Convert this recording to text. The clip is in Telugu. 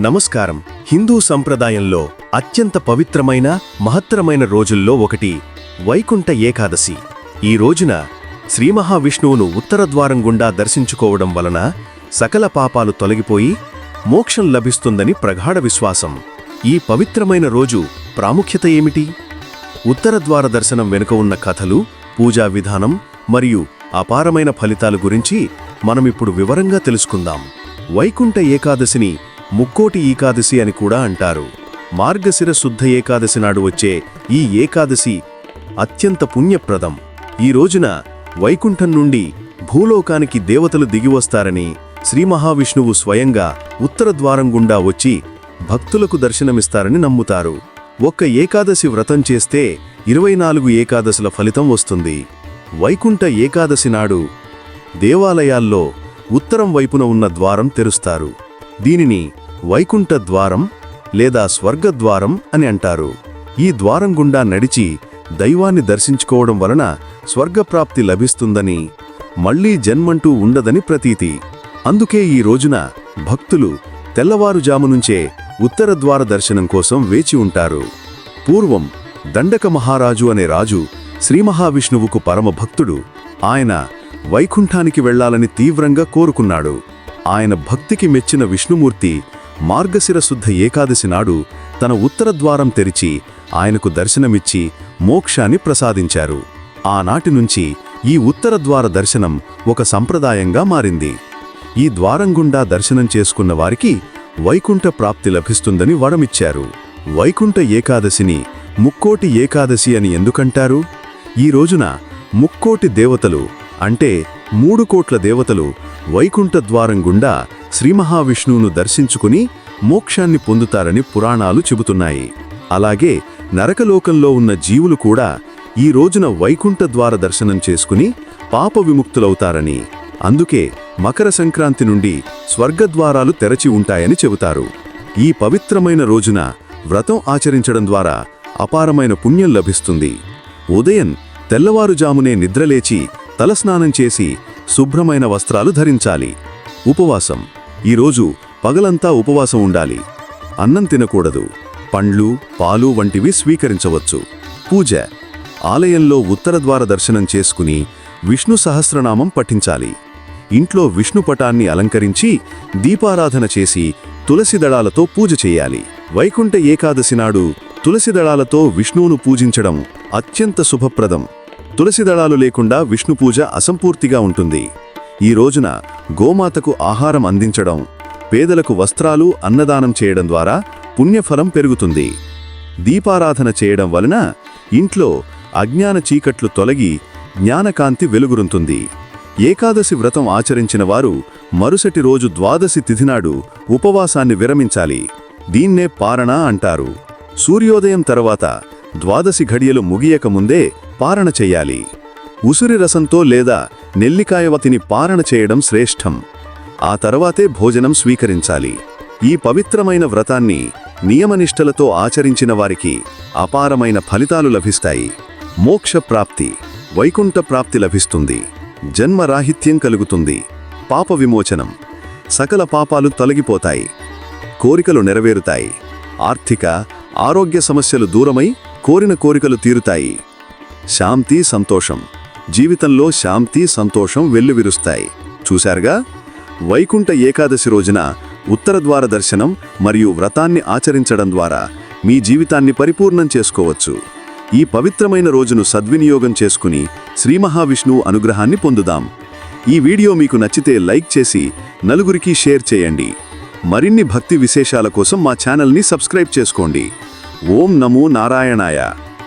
నమస్కారం. హిందూ సంప్రదాయంలో అత్యంత పవిత్రమైన మహత్తరమైన రోజుల్లో ఒకటి వైకుంఠ ఏకాదశి. ఈ రోజున శ్రీ మహావిష్ణువును ఉత్తర ద్వారం గుండా దర్శించుకోవడం వలన సకల పాపాలు తొలగిపోయి మోక్షం లభిస్తుందని ప్రగాఢ విశ్వాసం. ఈ పవిత్రమైన రోజు ప్రాముఖ్యత ఏమిటి? ఉత్తర ద్వార దర్శనం వెనుక ఉన్న కథలు పూజా విధానం మరియు అపారమైన ఫలితాల గురించి మనమిప్పుడు వివరంగా తెలుసుకుందాం. వైకుంఠ ఏకాదశిని ముక్కోటి ఏకాదశి అని కూడా అంటారు. మార్గశిర శుద్ధ ఏకాదశి నాడు వచ్చే ఈ ఏకాదశి అత్యంత పుణ్యప్రదం. ఈ రోజున వైకుంఠం నుండి భూలోకానికి దేవతలు దిగివస్తారని శ్రీ మహావిష్ణువు స్వయంగా ఉత్తర ద్వారం గుండా వచ్చి భక్తులకు దర్శనమిస్తారని నమ్ముతారు. ఒక్క ఏకాదశి వ్రతం చేస్తే ఇరవై నాలుగు ఏకాదశుల ఫలితం వస్తుంది. వైకుంఠ ఏకాదశి నాడు దేవాలయాల్లో ఉత్తరం వైపున ఉన్న ద్వారం తెరుస్తారు. దీనిని వైకుంఠ ద్వారం లేదా స్వర్గద్వారం అని అంటారు. ఈ ద్వారం గుండా నడిచి దైవాన్ని దర్శించుకోవడం వలన స్వర్గప్రాప్తి లభిస్తుందని మళ్ళీ జన్మంటూ ఉండదని ప్రతీతి. అందుకే ఈ రోజున భక్తులు తెల్లవారుజాము నుంచే ఉత్తర ద్వార దర్శనం కోసం వేచి ఉంటారు. పూర్వం దండక మహారాజు అనే రాజు శ్రీ మహావిష్ణువుకు ఆయన వైకుంఠానికి వెళ్ళాలని తీవ్రంగా కోరుకున్నాడు. ఆయన భక్తికి మెచ్చిన విష్ణుమూర్తి మార్గశిర శుద్ధ ఏకాదశి నాడు తన ఉత్తర ద్వారం తెరిచి ఆయనకు దర్శనమిచ్చి మోక్షాన్ని ప్రసాదించారు. ఆనాటి నుంచి ఈ ఉత్తర ద్వార దర్శనం ఒక సంప్రదాయంగా మారింది. ఈ ద్వారం గుండా దర్శనం చేసుకున్న వారికి వైకుంఠ ప్రాప్తి లభిస్తుందని వరమిచ్చారు. వైకుంఠ ఏకాదశిని ముక్కోటి ఏకాదశి అని ఎందుకంటారు? ఈ రోజున ముక్కోటి దేవతలు అంటే మూడు కోట్ల దేవతలు వైకుంఠ ద్వారం గుండా శ్రీ మహావిష్ణువును దర్శించుకుని మోక్షాన్ని పొందుతారని పురాణాలు చెబుతున్నాయి. అలాగే నరకలోకంలో ఉన్న జీవులు కూడా ఈ రోజున వైకుంఠ ద్వార దర్శనం చేసుకుని పాప విముక్తులవుతారని అందుకే మకర సంక్రాంతి నుండి స్వర్గద్వారాలు తెరచి ఉంటాయని చెబుతారు. ఈ పవిత్రమైన రోజున వ్రతం ఆచరించడం ద్వారా అపారమైన పుణ్యం లభిస్తుంది. ఉదయం తెల్లవారుజామునే నిద్రలేచి తలస్నానం చేసి శుభ్రమైన వస్త్రాలు ధరించాలి. ఉపవాసం. ఈరోజు పగలంతా ఉపవాసం ఉండాలి. అన్నం తినకూడదు. పండ్లు పాలు వంటివి స్వీకరించవచ్చు. పూజ. ఆలయంలో ఉత్తరద్వార దర్శనం చేసుకుని విష్ణు సహస్రనామం పఠించాలి. ఇంట్లో విష్ణు పటాన్ని అలంకరించి దీపారాధన చేసి తులసిదళాలతో పూజ చేయాలి. వైకుంఠ ఏకాదశి నాడు తులసిదళాలతో విష్ణువును పూజించడం అత్యంత శుభప్రదం. తులసిదళాలు లేకుండా విష్ణు పూజ అసంపూర్తిగా ఉంటుంది. ఈ రోజున గోమాతకు ఆహారం అందించడం పేదలకు వస్త్రాలు అన్నదానం చేయడం ద్వారా పుణ్యఫలం పెరుగుతుంది. దీపారాధన చేయడం వలన ఇంట్లో అజ్ఞాన చీకట్లు తొలగి జ్ఞానకాంతి వెలుగురుంతుంది ఏకాదశి వ్రతం ఆచరించిన వారు మరుసటి రోజు ద్వాదశి తిథినాడు ఉపవాసాన్ని విరమించాలి. దీన్నే పారణ అంటారు. సూర్యోదయం తర్వాత ద్వాదశి ఘడియలు ముగియక ముందే పారణ చెయ్యాలి ఉసిరి రసంతో లేదా నెల్లికాయవతిని పారణ చేయడం శ్రేష్టం. ఆ తర్వాతే భోజనం స్వీకరించాలి. ఈ పవిత్రమైన వ్రతాన్ని నియమనిష్టలతో ఆచరించిన వారికి అపారమైన ఫలితాలు లభిస్తాయి. మోక్ష ప్రాప్తి వైకుంఠ ప్రాప్తి లభిస్తుంది. జన్మరాహిత్యం కలుగుతుంది. పాప విమోచనం సకల పాపాలు తొలగిపోతాయి. కోరికలు నెరవేరుతాయి. ఆర్థిక ఆరోగ్య సమస్యలు దూరమై కోరిన కోరికలు తీరుతాయి. శాంతి సంతోషం. జీవితంలో శాంతి సంతోషం వెల్లువిరుస్తాయి. చూశారుగా? వైకుంఠ ఏకాదశి రోజున ఉత్తరద్వార దర్శనం మరియు వ్రతాన్ని ఆచరించడం ద్వారా మీ జీవితాన్ని పరిపూర్ణం చేసుకోవచ్చు. ఈ పవిత్రమైన రోజును సద్వినియోగం చేసుకుని శ్రీ మహావిష్ణువు అనుగ్రహాన్ని పొందుదాం. ఈ వీడియో మీకు నచ్చితే లైక్ చేసి నలుగురికి షేర్ చేయండి. మరిన్ని భక్తి విశేషాల కోసం మా ఛానల్ని సబ్స్క్రైబ్ చేసుకోండి. ఓం నమో నారాయణాయ.